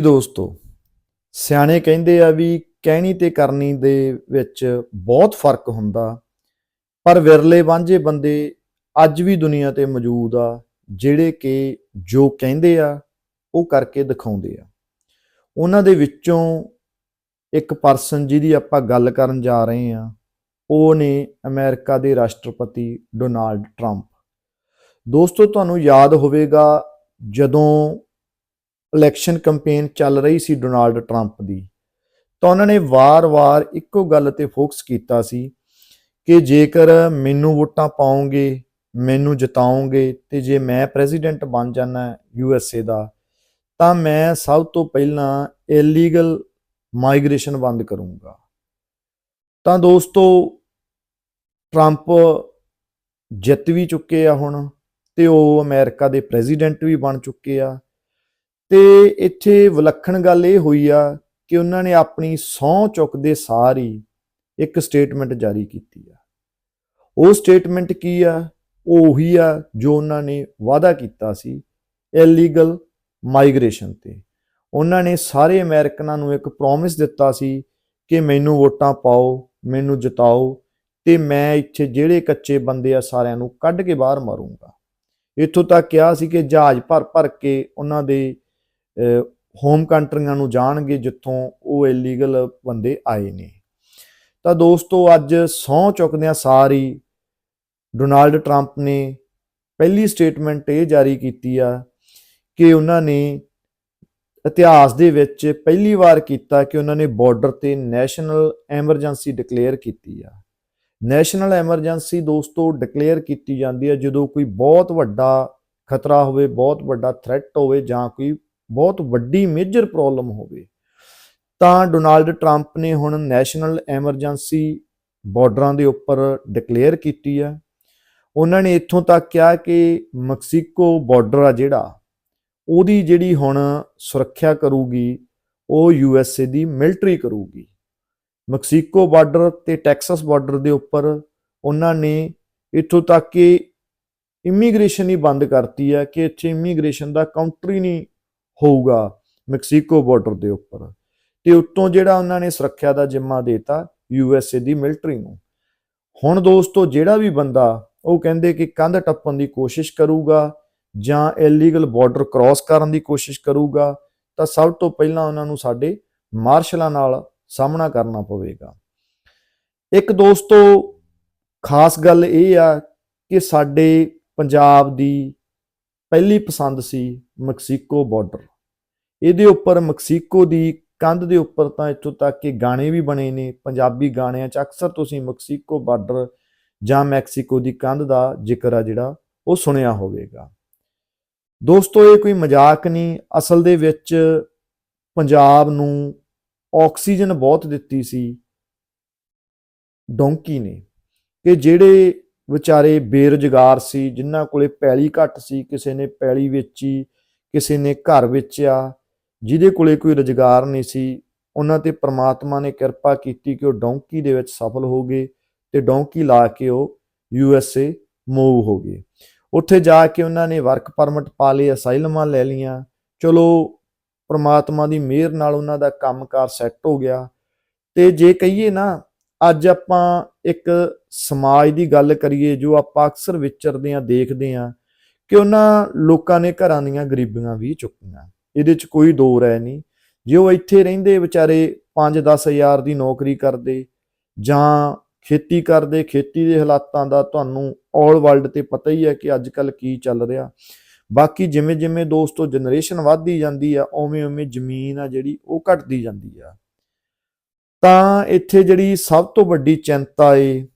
ਦੋਸਤੋ, ਸਿਆਣੇ ਕਹਿੰਦੇ ਆ ਵੀ ਕਹਿਣੀ ਤੇ ਕਰਨੀ ਦੇ ਵਿੱਚ ਬਹੁਤ ਫ਼ਰਕ ਹੁੰਦਾ, ਪਰ ਵਿਰਲੇ ਵਾਂਝੇ ਬੰਦੇ ਅੱਜ ਵੀ ਦੁਨੀਆ ਤੇ ਮੌਜੂਦ ਆ, ਜਿਹੜੇ ਕਿ ਜੋ ਕਹਿੰਦੇ ਆ, ਉਹ ਕਰਕੇ ਦਿਖਾਉਂਦੇ ਆ। ਉਹਨਾਂ ਦੇ ਵਿੱਚੋਂ ਇੱਕ ਪਰਸਨ ਜਿਹਦੀ ਆਪਾਂ ਗੱਲ ਕਰਨ ਜਾ ਰਹੇ ਆ, ਉਹ ਨੇ ਅਮਰੀਕਾ ਦੇ ਰਾਸ਼ਟਰਪਤੀ ਡੋਨਾਲਡ ਟਰੰਪ। ਦੋਸਤੋ, ਤੁਹਾਨੂੰ ਯਾਦ ਹੋਵੇਗਾ ਜਦੋਂ ਇਲੈਕਸ਼ਨ ਕੈਂਪੇਨ ਚੱਲ ਰਹੀ ਸੀ ਡੋਨਾਲਡ ਟਰੰਪ ਦੀ। ਤਾਂ ਉਹਨਾਂ ਨੇ ਵਾਰ-ਵਾਰ ਇੱਕੋ ਗੱਲ ਤੇ ਫੋਕਸ ਕੀਤਾ ਸੀ ਕਿ ਜੇਕਰ ਮੈਨੂੰ ਵੋਟਾਂ ਪਾਉਂਗੇ ਮੈਨੂੰ ਜਿਤਾਓਗੇ ਤੇ ਜੇ ਮੈਂ ਪ੍ਰੈਜ਼ੀਡੈਂਟ ਬਣ ਜਾਣਾ ਯੂ ਐਸ ਏ ਦਾ, ਤਾਂ ਮੈਂ ਸਭ ਤੋਂ ਪਹਿਲਾਂ ਇਲੀਗਲ ਮਾਈਗ੍ਰੇਸ਼ਨ ਬੰਦ ਕਰੂੰਗਾ। ਤਾਂ ਦੋਸਤੋ, ਟਰੰਪ ਜਿੱਤ ਵੀ ਚੁੱਕੇ ਆ ਹੁਣ ਤੇ ਉਹ ਅਮਰੀਕਾ ਦੇ ਪ੍ਰੈਜ਼ੀਡੈਂਟ ਵੀ ਬਣ ਚੁੱਕੇ ਆ। ਤੇ ਇੱਥੇ ਵਿਲੱਖਣ ਗੱਲ ਇਹ ਹੋਈ ਆ ਕਿ ਉਹਨਾਂ ਨੇ ਆਪਣੀ ਸਹੁੰ ਚੁੱਕਦੇ ਸਾਰ ਹੀ ਇੱਕ ਸਟੇਟਮੈਂਟ ਜਾਰੀ ਕੀਤੀ ਆ। ਉਹ ਸਟੇਟਮੈਂਟ ਕੀ ਆ? ਉਹ ਉਹੀ ਆ ਜੋ ਉਹਨਾਂ ਨੇ ਵਾਅਦਾ ਕੀਤਾ ਸੀ ਇਲੀਗਲ ਮਾਈਗ੍ਰੇਸ਼ਨ ਤੇ। ਉਹਨਾਂ ਨੇ ਸਾਰੇ ਅਮਰੀਕਨਾਂ ਨੂੰ ਇੱਕ ਪ੍ਰੋਮਿਸ ਦਿੱਤਾ ਸੀ ਕਿ ਮੈਨੂੰ ਵੋਟਾਂ ਪਾਓ, ਮੈਨੂੰ ਜਿਤਾਓ ਤੇ ਮੈਂ ਇੱਥੇ ਜਿਹੜੇ ਕੱਚੇ ਬੰਦੇ ਆ ਸਾਰਿਆਂ ਨੂੰ ਕੱਢ ਕੇ ਬਾਹਰ ਮਾਰੂੰਗਾ। ਇੱਥੋਂ ਤੱਕ ਕਿਹਾ ਸੀ ਕਿ ਜਹਾਜ਼ ਭਰ ਭਰ ਕੇ ਉਹਨਾਂ ਦੇ ਹੋਮ ਕੰਟਰੀਆਂ ਨੂੰ ਜਾਣਗੇ ਜਿੱਥੋਂ ਉਹ ਇਲੀਗਲ ਬੰਦੇ ਆਏ ਨੇ। ਤਾਂ ਦੋਸਤੋ, ਅੱਜ ਸਹੁੰ ਚੁੱਕਦਿਆਂ ਸਾਰੀ ਡੋਨਾਲਡ ਟਰੰਪ ਨੇ ਪਹਿਲੀ ਸਟੇਟਮੈਂਟ ਇਹ ਜਾਰੀ ਕੀਤੀ ਆ ਕਿ ਉਹਨਾਂ ਨੇ ਇਤਿਹਾਸ ਦੇ ਵਿੱਚ ਪਹਿਲੀ ਵਾਰ ਕੀਤਾ ਕਿ ਉਹਨਾਂ ਨੇ ਬਾਰਡਰ ਤੇ ਨੈਸ਼ਨਲ ਐਮਰਜੈਂਸੀ ਡਿਕਲੇਅਰ ਕੀਤੀ ਆ। ਨੈਸ਼ਨਲ ਐਮਰਜੈਂਸੀ ਦੋਸਤੋ ਡਿਕਲੇਅਰ ਕੀਤੀ ਜਾਂਦੀ ਹੈ ਜਦੋਂ ਕੋਈ ਬਹੁਤ ਵੱਡਾ ਖਤਰਾ ਹੋਵੇ, ਬਹੁਤ ਵੱਡਾ ਥ੍ਰੈਟ ਹੋਵੇ ਜਾਂ ਕੋਈ ਬਹੁਤ ਵੱਡੀ ਮੇਜਰ ਪ੍ਰੋਬਲਮ ਹੋਵੇ, ਤਾਂ ਡੋਨਾਲਡ ਟਰੰਪ ਨੇ ਹੁਣ ਨੈਸ਼ਨਲ ਐਮਰਜੈਂਸੀ ਬਾਰਡਰਾਂ ਦੇ ਉੱਪਰ ਡਿਕਲੇਅਰ ਕੀਤੀ ਆ ਉਹਨਾਂ ਨੇ ਇੱਥੋਂ ਤੱਕ ਕਿਹਾ ਕਿ ਮੈਕਸੀਕੋ ਬਾਰਡਰ ਆ ਜਿਹੜਾ, ਉਹਦੀ ਜਿਹੜੀ ਹੁਣ ਸੁਰੱਖਿਆ ਕਰੂਗੀ, ਉਹ ਯੂ ਐਸ ਏ ਦੀ ਮਿਲਟਰੀ ਕਰੂਗੀ। ਮੈਕਸੀਕੋ ਬਾਰਡਰ ਤੇ ਟੈਕਸਸ ਬਾਰਡਰ ਦੇ ਉੱਪਰ ਉਹਨਾਂ ਨੇ ਇੱਥੋਂ ਤੱਕ ਕਿ ਇਮੀਗ੍ਰੇਸ਼ਨ ਹੀ ਬੰਦ ਕਰਤੀ ਹੈ, ਕਿ ਇੱਥੇ ਇਮੀਗ੍ਰੇਸ਼ਨ ਦਾ ਕਾਊਂਟਰ ਹੀ ਨਹੀਂ ਹੋਊਗਾ ਮੈਕਸੀਕੋ ਬਾਰਡਰ ਦੇ ਉੱਪਰ। ਤੇ ਉੱਤੋਂ ਜਿਹੜਾ ਉਹਨਾਂ ਨੇ ਸੁਰੱਖਿਆ ਦਾ ਜ਼ਿੰਮਾ ਦੇਤਾ ਯੂ ਐਸ ਏ ਦੀ ਮਿਲਟਰੀ ਨੂੰ। ਹੁਣ ਦੋਸਤੋ ਜਿਹੜਾ ਵੀ ਬੰਦਾ ਉਹ ਕਹਿੰਦੇ ਕਿ ਕੰਧ ਟੱਪਣ ਦੀ ਕੋਸ਼ਿਸ਼ ਕਰੂਗਾ ਜਾਂ ਇਲੀਗਲ ਬਾਰਡਰ ਕ੍ਰਾਸ ਕਰਨ ਦੀ ਕੋਸ਼ਿਸ਼ ਕਰੂਗਾ, ਤਾਂ ਸਭ ਤੋਂ ਪਹਿਲਾਂ ਉਹਨਾਂ ਨੂੰ ਸਾਡੇ ਮਾਰਸ਼ਲਾਂ ਨਾਲ ਸਾਹਮਣਾ ਕਰਨਾ ਪਵੇਗਾ। ਇੱਕ ਦੋਸਤੋ ਖਾਸ ਗੱਲ ਇਹ ਆ ਕਿ ਸਾਡੇ ਪੰਜਾਬ ਦੀ ਪਹਿਲੀ ਪਸੰਦ ਸੀ ਮੈਕਸੀਕੋ ਬਾਰਡਰ ਇਹਦੇ ਉੱਪਰ ਮੈਕਸੀਕੋ ਦੀ ਕੰਧ ਦੇ ਉੱਪਰ ਤਾਂ ਇੱਥੋਂ ਤੱਕ ਕਿ ਗਾਣੇ ਵੀ ਬਣੇ ਨੇ, ਪੰਜਾਬੀ ਗਾਣਿਆਂ 'ਚ ਅਕਸਰ ਤੁਸੀਂ ਮੈਕਸੀਕੋ ਬਾਰਡਰ ਜਾਂ ਮੈਕਸੀਕੋ ਦੀ ਕੰਧ ਦਾ ਜ਼ਿਕਰ ਆ ਜਿਹੜਾ ਉਹ ਸੁਣਿਆ ਹੋਵੇਗਾ। ਦੋਸਤੋ, ਇਹ ਕੋਈ ਮਜ਼ਾਕ ਨਹੀਂ, ਅਸਲ ਦੇ ਵਿੱਚ ਪੰਜਾਬ ਨੂੰ ਆਕਸੀਜਨ ਬਹੁਤ ਦਿੱਤੀ ਸੀ ਡੋਂਕੀ ਨੇ ਕਿ ਜਿਹੜੇ ਵਿਚਾਰੇ ਬੇਰੁਜ਼ਗਾਰ ਸੀ, ਜਿਨ੍ਹਾਂ ਕੋਲੇ ਪੈਲੀ ਘੱਟ ਸੀ, ਕਿਸੇ ਨੇ ਪੈਲੀ ਵੇਚੀ, ਕਿਸੇ ਨੇ ਘਰ ਵੇਚਿਆ ਜਿਹਦੇ ਕੋਲੇ ਕੋਈ ਰੁਜ਼ਗਾਰ ਨਹੀਂ ਸੀ, ਉਹਨਾਂ ਤੇ ਪ੍ਰਮਾਤਮਾ ਨੇ ਕਿਰਪਾ ਕੀਤੀ ਕਿ ਉਹ ਡੌਂਕੀ ਦੇ ਵਿੱਚ ਸਫਲ ਹੋ ਗਏ ਤੇ ਡੌਂਕੀ ਲਾ ਕੇ ਉਹ ਯੂ ਐਸ ਏ ਮੂਵ ਹੋ ਗਏ। ਉੱਥੇ ਜਾ ਕੇ ਉਹਨਾਂ ਨੇ ਵਰਕ ਪਰਮਿਟ ਪਾ ਲਏ ਅਸਾਈਲਮਾਂ ਲੈ ਲੀਆਂ ਚਲੋ, ਪ੍ਰਮਾਤਮਾ ਦੀ ਮਿਹਰ ਨਾਲ ਉਹਨਾਂ ਦਾ ਕੰਮਕਾਰ ਸੈੱਟ ਹੋ ਗਿਆ। ਤੇ ਜੇ ਕਹੀਏ ਨਾ, ਅੱਜ ਆਪਾਂ ਇੱਕ ਸਮਾਜ ਦੀ ਗੱਲ ਕਰੀਏ, ਜੋ ਆਪਾਂ ਅਕਸਰ ਵਿਚਰਦੇ ਆ ਦੇਖਦੇ ਆ ਕਿ ਉਹਨਾਂ ਲੋਕਾਂ ਨੇ ਘਰਾਂ ਦੀਆਂ ਗਰੀਬੀਆਂ ਵੀ ਚੁੱਕੀਆਂ। ਇਹਦੇ 'ਚ ਕੋਈ ਦੋ ਰਾਏ ਨਹੀਂ। ਜੇ ਉਹ ਇੱਥੇ ਰਹਿੰਦੇ ਵਿਚਾਰੇ 5-10 ਹਜ਼ਾਰ ਦੀ ਨੌਕਰੀ ਕਰਦੇ ਜਾਂ ਖੇਤੀ ਕਰਦੇ, ਖੇਤੀ ਦੇ ਹਾਲਾਤਾਂ ਦਾ ਤੁਹਾਨੂੰ ਆਲ ਵਰਲਡ ਤੇ ਪਤਾ ਹੀ ਹੈ ਕਿ ਅੱਜ ਕੱਲ ਕੀ ਚੱਲ ਰਿਹਾ। ਬਾਕੀ ਜਿਵੇਂ ਜਿਵੇਂ ਦੋਸਤੋ ਜਨਰੇਸ਼ਨ ਵੱਧਦੀ ਜਾਂਦੀ ਆ ਉਵੇਂ ਉਵੇਂ ਜ਼ਮੀਨ ਆ ਜਿਹੜੀ ਉਹ ਘਟਦੀ ਜਾਂਦੀ ਆ। ਤਾਂ ਇੱਥੇ ਜਿਹੜੀ ਸਭ ਤੋਂ ਵੱਡੀ ਚਿੰਤਾ ਏ,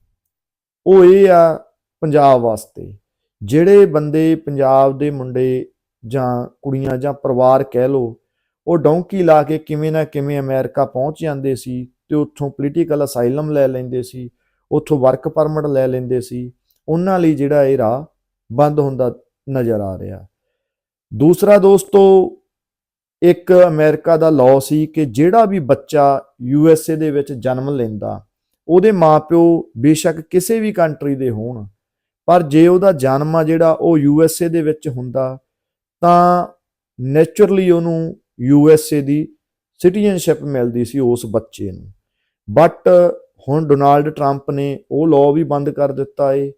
ਉਹ ਇਹ ਆ ਪੰਜਾਬ ਵਾਸਤੇ। ਜਿਹੜੇ ਬੰਦੇ ਪੰਜਾਬ ਦੇ ਮੁੰਡੇ ਜਾਂ ਕੁੜੀਆਂ ਜਾਂ ਪਰਿਵਾਰ ਕਹਿ ਲੋ ਉਹ ਡੌਂਕੀ ਲਾ ਕੇ ਕਿਵੇਂ ਨਾ ਕਿਵੇਂ ਅਮਰੀਕਾ ਪਹੁੰਚ ਜਾਂਦੇ ਸੀ ਤੇ ਉੱਥੋਂ ਪੋਲੀਟੀਕਲ ਅਸਾਈਲਮ ਲੈ ਲੈਂਦੇ ਸੀ, ਉੱਥੋਂ ਵਰਕ ਪਰਮਿਟ ਲੈ ਲੈਂਦੇ ਸੀ, ਉਹਨਾਂ ਲਈ ਜਿਹੜਾ ਇਹ ਰਾਹ ਬੰਦ ਹੁੰਦਾ ਨਜ਼ਰ ਆ ਰਿਹਾ। ਦੂਸਰਾ ਦੋਸਤੋ, ਇੱਕ ਅਮਰੀਕਾ ਦਾ ਲਾਅ ਸੀ ਕਿ ਜਿਹੜਾ ਵੀ ਬੱਚਾ ਯੂ ਐਸ ਏ ਦੇ ਵਿੱਚ ਜਨਮ ਲੈਂਦਾ, ਉਹਦੇ ਮਾਪਿਓ ਬੇਸ਼ੱਕ ਕਿਸੇ ਵੀ ਕੰਟਰੀ ਦੇ ਹੋਣ, ਪਰ ਜੇ ਉਹਦਾ ਜਨਮ ਆ ਜਿਹੜਾ ਉਹ ਯੂ ਐਸ ਏ ਦੇ ਵਿੱਚ ਹੁੰਦਾ ਤਾਂ ਨੇਚਰਲੀ ਉਹਨੂੰ ਯੂ ਐਸ ਏ ਦੀ ਸਿਟੀਜ਼ਨਸ਼ਿਪ ਮਿਲਦੀ ਸੀ ਉਸ ਬੱਚੇ ਨੂੰ। ਬਟ ਹੁਣ ਡੋਨਾਲਡ ਟਰੰਪ ਨੇ ਉਹ ਲਾਅ ਵੀ ਬੰਦ ਕਰ ਦਿੱਤਾ ਏ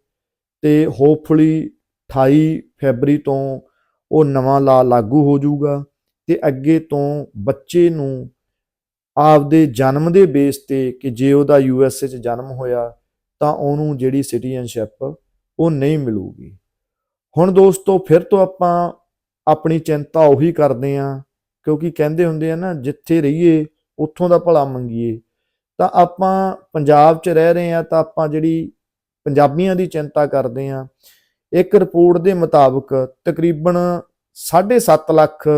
ਤੇ ਹੋਪਫੁਲੀ 28 ਫੈਬਰੀ ਤੋਂ ਉਹ ਨਵਾਂ ਲਾ ਲਾਗੂ ਹੋ ਜਾਊਗਾ ਤੇ ਅੱਗੇ ਤੋਂ ਬੱਚੇ ਨੂੰ ਆਪਦੇ ਜਨਮ ਦੇ ਬੇਸ ਤੇ ਕਿ ਜੇ ਉਹਦਾ ਯੂ ਐਸ ਏ 'ਚ ਜਨਮ ਹੋਇਆ ਤਾਂ ਉਹਨੂੰ ਜਿਹੜੀ ਸਿਟੀਜ਼ਨਸ਼ਿਪ ਉਹ ਨਹੀਂ ਮਿਲੂਗੀ। ਹੁਣ ਦੋਸਤੋ ਫਿਰ ਤੋਂ ਆਪਾਂ ਆਪਣੀ ਚਿੰਤਾ ਉਹੀ ਕਰਦੇ ਆਂ, ਕਿਉਂਕਿ ਕਹਿੰਦੇ ਹੁੰਦੇ ਆ ਨਾ, ਜਿੱਥੇ ਰਹੀਏ, ਉੱਥੋਂ ਦਾ ਭਲਾ ਮੰਗੀਏ। ਤਾਂ ਆਪਾਂ ਪੰਜਾਬ 'ਚ ਰਹਿ ਰਹੇ ਆ, ਤਾਂ ਆਪਾਂ ਜਿਹੜੀ ਪੰਜਾਬੀਆਂ ਦੀ ਚਿੰਤਾ ਕਰਦੇ ਆ, ਇੱਕ ਰਿਪੋਰਟ ਦੇ ਮੁਤਾਬਕ ਤਕਰੀਬਨ 7.5 ਲੱਖ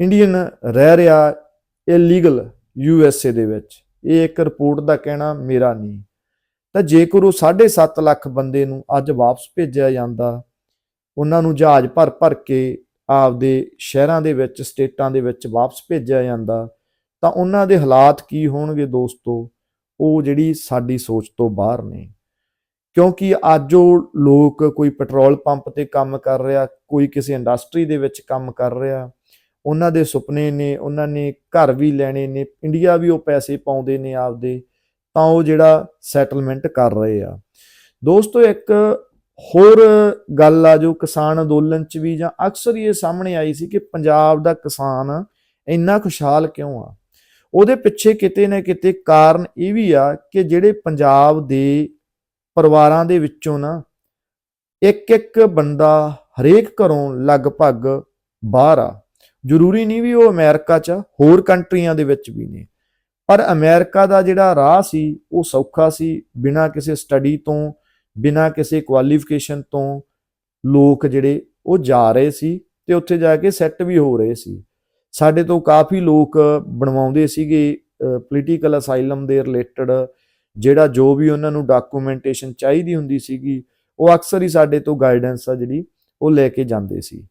ਇੰਡੀਅਨ ਰਹਿ ਰਿਹਾ ਇਲੀਗਲ ਯੂ ਐਸ ਏ ਦੇ ਵਿੱਚ। ਇਹ ਇੱਕ ਰਿਪੋਰਟ ਦਾ ਕਹਿਣਾ ਮੇਰਾ ਨਹੀਂ। ਤਾਂ ਜੇਕਰ ਉਹ 7.5 ਲੱਖ ਬੰਦੇ ਨੂੰ ਅੱਜ ਵਾਪਸ ਭੇਜਿਆ ਜਾਂਦਾ ਉਹਨਾਂ ਨੂੰ ਜਹਾਜ਼ ਭਰ ਭਰ ਕੇ ਆਪਦੇ ਸ਼ਹਿਰਾਂ ਦੇ ਵਿੱਚ, ਸਟੇਟਾਂ ਦੇ ਵਿੱਚ ਵਾਪਸ ਭੇਜਿਆ ਜਾਂਦਾ। ਤਾਂ ਉਹਨਾਂ ਦੇ ਹਾਲਾਤ ਕੀ ਹੋਣਗੇ ਦੋਸਤੋ? ਉਹ ਜਿਹੜੀ ਸਾਡੀ ਸੋਚ ਤੋਂ ਬਾਹਰ ਨੇ। ਕਿਉਂਕਿ ਅੱਜ ਉਹ ਲੋਕ ਕੋਈ ਪੈਟਰੋਲ ਪੰਪ ਤੇ ਕੰਮ ਕਰ ਰਿਹਾ, ਕੋਈ ਕਿਸੇ ਇੰਡਸਟਰੀ ਦੇ ਵਿੱਚ ਕੰਮ ਕਰ ਰਿਹਾ। ਉਹਨਾਂ ਦੇ ਸੁਪਨੇ ਨੇ, ਉਹਨਾਂ ਨੇ ਘਰ ਵੀ ਲੈਣੇ ਨੇ, ਇੰਡੀਆ ਵੀ ਉਹ ਪੈਸੇ ਪਾਉਂਦੇ ਨੇ ਆਪਦੇ। ਤਾਂ ਉਹ ਜਿਹੜਾ ਸੈਟਲਮੈਂਟ ਕਰ ਰਹੇ ਆ। ਦੋਸਤੋ, ਇੱਕ ਹੋਰ ਗੱਲ ਆ ਜੋ ਕਿਸਾਨ ਅੰਦੋਲਨ ਚ ਵੀ ਜਾਂ ਅਕਸਰ ਹੀ ਇਹ ਸਾਹਮਣੇ ਆਈ ਸੀ ਕਿ ਪੰਜਾਬ ਦਾ ਕਿਸਾਨ ਇੰਨਾ ਖੁਸ਼ਹਾਲ ਕਿਉਂ ਆ? ਉਹਦੇ ਪਿੱਛੇ ਕਿਤੇ ਨਾ ਕਿਤੇ ਕਾਰਨ ਇਹ ਵੀ ਆ ਕਿ ਜਿਹੜੇ ਪੰਜਾਬ ਦੇ ਪਰਿਵਾਰਾਂ ਦੇ ਵਿੱਚੋਂ ਨਾ ਇੱਕ ਇੱਕ ਬੰਦਾ ਹਰੇਕ ਘਰੋਂ ਲਗਭਗ ਬਾਹਰ ਆ। ਜ਼ਰੂਰੀ ਨਹੀਂ ਵੀ ਉਹ ਅਮਰੀਕਾ 'ਚ ਹੋਰ ਕੰਟਰੀਆਂ ਦੇ ਵਿੱਚ ਵੀ ਨੇ। ਪਰ ਅਮਰੀਕਾ ਦਾ ਜਿਹੜਾ ਰਾਹ ਸੀ, ਉਹ ਸੌਖਾ ਸੀ, ਬਿਨਾਂ ਕਿਸੇ ਸਟੱਡੀ ਤੋਂ ਬਿਨਾਂ ਕਿਸੇ ਕੁਆਲੀਫਿਕੇਸ਼ਨ ਤੋਂ ਲੋਕ ਜਿਹੜੇ ਉਹ ਜਾ ਰਹੇ ਸੀ ਤੇ ਉੱਥੇ ਜਾ ਕੇ ਸੈੱਟ ਵੀ ਹੋ ਰਹੇ ਸੀ। ਸਾਡੇ ਤੋਂ ਕਾਫੀ ਲੋਕ ਬਣਵਾਉਂਦੇ ਸੀਗੇ ਪੋਲੀਟੀਕਲ ਅਸਾਈਲਮ ਦੇ ਰਿਲੇਟਡ ਜਿਹੜਾ ਜੋ ਵੀ ਉਹਨਾਂ ਨੂੰ ਡਾਕੂਮੈਂਟੇਸ਼ਨ ਚਾਹੀਦੀ ਹੁੰਦੀ ਸੀਗੀ, ਉਹ ਅਕਸਰ ਹੀ ਸਾਡੇ ਤੋਂ ਗਾਈਡੈਂਸ ਆ ਜਿਹੜੀ ਉਹ ਲੈ ਕੇ ਜਾਂਦੇ ਸੀ।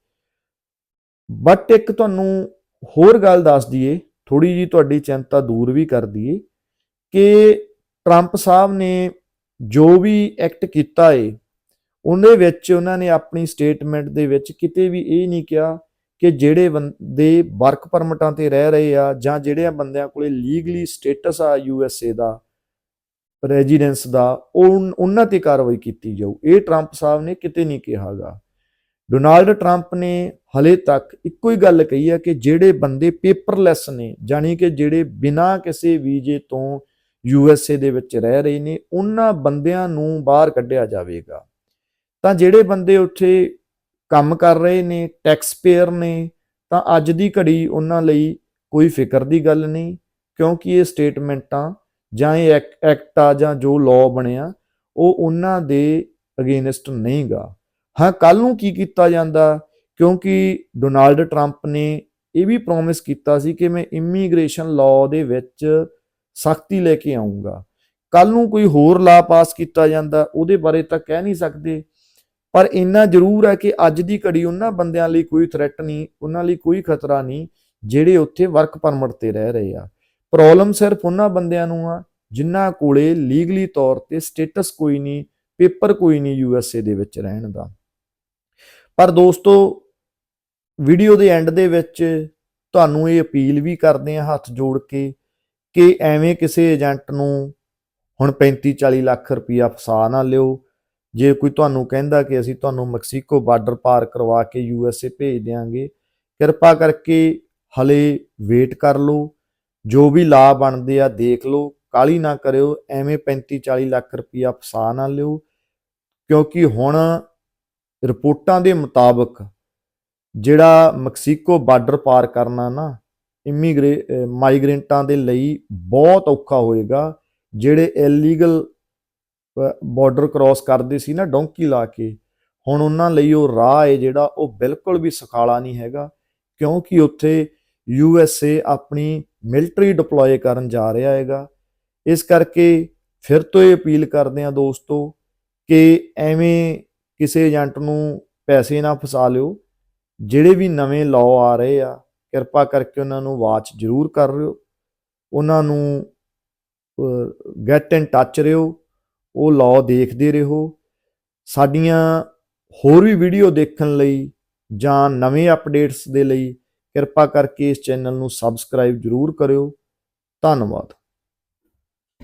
ਬਟ ਇੱਕ ਤੁਹਾਨੂੰ ਹੋਰ ਗੱਲ ਦੱਸ ਦਈਏ ਥੋੜੀ ਜੀ ਤੁਹਾਡੀ ਚਿੰਤਾ ਦੂਰ ਵੀ ਕਰ ਦਈਏ ਕਿ ਟਰੰਪ ਸਾਹਿਬ ਨੇ ਜੋ ਵੀ ਐਕਟ ਕੀਤਾ ਏ, ਉਹਦੇ ਵਿੱਚ ਉਹਨਾਂ ਨੇ ਆਪਣੀ ਸਟੇਟਮੈਂਟ ਦੇ ਵਿੱਚ ਕਿਤੇ ਵੀ ਇਹ ਨਹੀਂ ਕਿਹਾ ਕਿ ਜਿਹੜੇ ਬੰਦੇ ਵਰਕ ਪਰਮਿਟਾਂ ਤੇ ਰਹਿ ਰਹੇ ਆ ਜਾਂ ਜਿਹੜੇ ਬੰਦਿਆਂ ਕੋਲੇ ਲੀਗਲੀ ਸਟੇਟਸ ਆ ਯੂ ਐਸ ਏ ਦਾ ਰੈਜ਼ੀਡੈਂਸ ਦਾ ਉਹਨਾਂ ਤੇ ਕਾਰਵਾਈ ਕੀਤੀ ਜਾਊ। ਇਹ ਟਰੰਪ ਸਾਹਿਬ ਨੇ ਕਿਤੇ ਨਹੀਂ ਕਿਹਾਗਾ। ਡੋਨਾਲਡ ਟਰੰਪ ਨੇ ਹਲੇ ਤੱਕ ਇੱਕੋ ਹੀ ਗੱਲ ਕਹੀ ਹੈ ਕਿ ਜਿਹੜੇ ਬੰਦੇ ਪੇਪਰਲੈਸ ਨੇ ਜਾਨੀ ਕਿ ਜਿਹੜੇ ਬਿਨਾਂ ਕਿਸੇ ਵੀਜ਼ੇ ਤੋਂ ਯੂ ਐਸ ਏ ਦੇ ਵਿੱਚ ਰਹਿ ਰਹੇ ਨੇ, ਉਹਨਾਂ ਬੰਦਿਆਂ ਨੂੰ ਬਾਹਰ ਕੱਢਿਆ ਜਾਵੇਗਾ। ਤਾਂ ਜਿਹੜੇ ਬੰਦੇ ਉੱਥੇ ਕੰਮ ਕਰ ਰਹੇ ਨੇ ਟੈਕਸ ਪੇਅਰ ਨੇ, ਤਾਂ ਅੱਜ ਦੀ ਘੜੀ ਉਹਨਾਂ ਲਈ ਕੋਈ ਫਿਕਰ ਦੀ ਗੱਲ ਨਹੀਂ, ਕਿਉਂਕਿ ਇਹ ਸਟੇਟਮੈਂਟਾਂ ਜਾਂ ਇਹ ਐਕਟ ਆ ਜਾਂ ਜੋ ਲਾਅ ਬਣਿਆ, ਉਹ ਉਹਨਾਂ ਦੇ ਅਗੇਨਸਟ ਨਹੀਂਗਾ। ਹਾਂ ਕੱਲ ਨੂੰ ਕੀ ਕੀਤਾ ਜਾਂਦਾ, ਕਿਉਂਕਿ ਡੋਨਾਲਡ ਟਰੰਪ ਨੇ ਇਹ ਵੀ ਪ੍ਰੋਮਿਸ ਕੀਤਾ ਸੀ ਕਿ ਮੈਂ ਇਮੀਗ੍ਰੇਸ਼ਨ ਲਾਅ ਦੇ ਵਿੱਚ ਸਖਤੀ ਲੈ ਕੇ ਆਉਂਗਾ ਕੱਲ ਨੂੰ ਕੋਈ ਹੋਰ ਲਾ ਪਾਸ ਕੀਤਾ ਜਾਂਦਾ, ਉਹਦੇ ਬਾਰੇ ਤਾਂ ਕਹਿ ਨਹੀਂ ਸਕਦੇ। ਪਰ ਇੰਨਾ ਜ਼ਰੂਰ ਹੈ ਕਿ ਅੱਜ ਦੀ ਘੜੀ ਉਹਨਾਂ ਬੰਦਿਆਂ ਲਈ ਕੋਈ ਥ੍ਰੈਟ ਨਹੀਂ, ਉਹਨਾਂ ਲਈ ਕੋਈ ਖਤਰਾ ਨਹੀਂ, ਜਿਹੜੇ ਉੱਥੇ ਵਰਕ ਪਰਮਿਟ ਤੇ ਰਹਿ ਰਹੇ ਆ। ਪ੍ਰੋਬਲਮ ਸਿਰਫ ਉਹਨਾਂ ਬੰਦਿਆਂ ਨੂੰ ਆ, ਜਿਨ੍ਹਾਂ ਕੋਲੇ ਲੀਗਲੀ ਤੌਰ ਤੇ ਸਟੇਟਸ ਕੋਈ ਨਹੀਂ ਪੇਪਰ ਕੋਈ ਨਹੀਂ ਯੂ ਐਸ ਏ ਦੇ ਵਿੱਚ ਰਹਿਣ ਦਾ। ਪਰ ਦੋਸਤੋ ਵੀਡੀਓ ਦੇ ਐਂਡ ਦੇ ਵਿੱਚ ਤੁਹਾਨੂੰ ਇਹ ਅਪੀਲ ਵੀ ਕਰਦੇ ਆ ਹੱਥ ਜੋੜ ਕੇ ਕਿ ਐਵੇਂ ਕਿਸੇ ਏਜੰਟ ਨੂੰ ਹੁਣ 35 40 ਲੱਖ ਰੁਪਇਆ ਫਸਾ ਨਾ ਲਿਓ। ਜੇ ਕੋਈ ਤੁਹਾਨੂੰ ਕਹਿੰਦਾ ਕਿ ਅਸੀਂ ਤੁਹਾਨੂੰ ਮੈਕਸੀਕੋ ਬਾਰਡਰ ਪਾਰ ਕਰਵਾ ਕੇ ਯੂ ਐਸ ਏ ਭੇਜ ਦੇਾਂਗੇ ਕਿਰਪਾ ਕਰਕੇ ਹਲੇ ਵੇਟ ਕਰ ਲਓ। ਜੋ ਵੀ ਲਾ ਬਣਦੇ ਆ ਦੇਖ ਲਓ ਕਾਲੀ ਨਾ ਕਰਿਓ, ਐਵੇਂ 35 40 ਲੱਖ ਰੁਪਇਆ ਫਸਾ ਨਾ ਲਿਓ। ਕਿਉਂਕਿ ਹੁਣ ਰਿਪੋਰਟਾਂ ਦੇ ਮੁਤਾਬਕ ਜਿਹੜਾ ਮੈਕਸੀਕੋ ਬਾਰਡਰ ਪਾਰ ਕਰਨਾ ਨਾ ਇਮੀਗ੍ਰੇ ਮਾਈਗ੍ਰੈਂਟਾਂ ਦੇ ਲਈ ਬਹੁਤ ਔਖਾ ਹੋਏਗਾ, ਜਿਹੜੇ ਇਲੀਗਲ ਬਾਰਡਰ ਕ੍ਰਾਸ ਕਰਦੇ ਸੀ ਨਾ ਡੋਂਕੀ ਲਾ ਕੇ, ਹੁਣ ਉਹਨਾਂ ਲਈ ਉਹ ਰਾਹ ਹੈ ਜਿਹੜਾ ਉਹ ਬਿਲਕੁਲ ਵੀ ਸਖਾਲਾ ਨਹੀਂ ਹੈਗਾ, ਕਿਉਂਕਿ ਉੱਥੇ ਯੂ ਐਸ ਏ ਆਪਣੀ ਮਿਲਟਰੀ ਡਿਪਲੋਏ ਕਰਨ ਜਾ ਰਿਹਾ ਹੈਗਾ। ਇਸ ਕਰਕੇ ਫਿਰ ਤੋਂ ਇਹ ਅਪੀਲ ਕਰਦੇ ਆ ਦੋਸਤੋ ਕਿ ਐਵੇਂ ਕਿਸੇ ਏਜੰਟ ਨੂੰ ਪੈਸੇ ਨਾ ਫਸਾ ਲਿਓ, ਜਿਹੜੇ ਵੀ ਨਵੇਂ ਲਾਅ ਆ ਰਹੇ ਆ ਕਿਰਪਾ ਕਰਕੇ ਉਹਨਾਂ ਨੂੰ ਵਾਚ ਜ਼ਰੂਰ ਕਰ ਲਿਓ ਉਹਨਾਂ ਨੂੰ ਗੈਟ ਇਨ ਟੱਚ ਰਹੋ ਉਹ ਲਾਅ ਦੇਖਦੇ ਰਹੋ। ਸਾਡੀਆਂ ਹੋਰ ਵੀ ਵੀਡੀਓ ਦੇਖਣ ਲਈ ਜਾਂ ਨਵੇਂ ਅਪਡੇਟਸ ਦੇ ਲਈ ਕਿਰਪਾ ਕਰਕੇ ਇਸ ਚੈਨਲ ਨੂੰ ਸਬਸਕ੍ਰਾਈਬ ਜ਼ਰੂਰ ਕਰਿਓ। ਧੰਨਵਾਦ।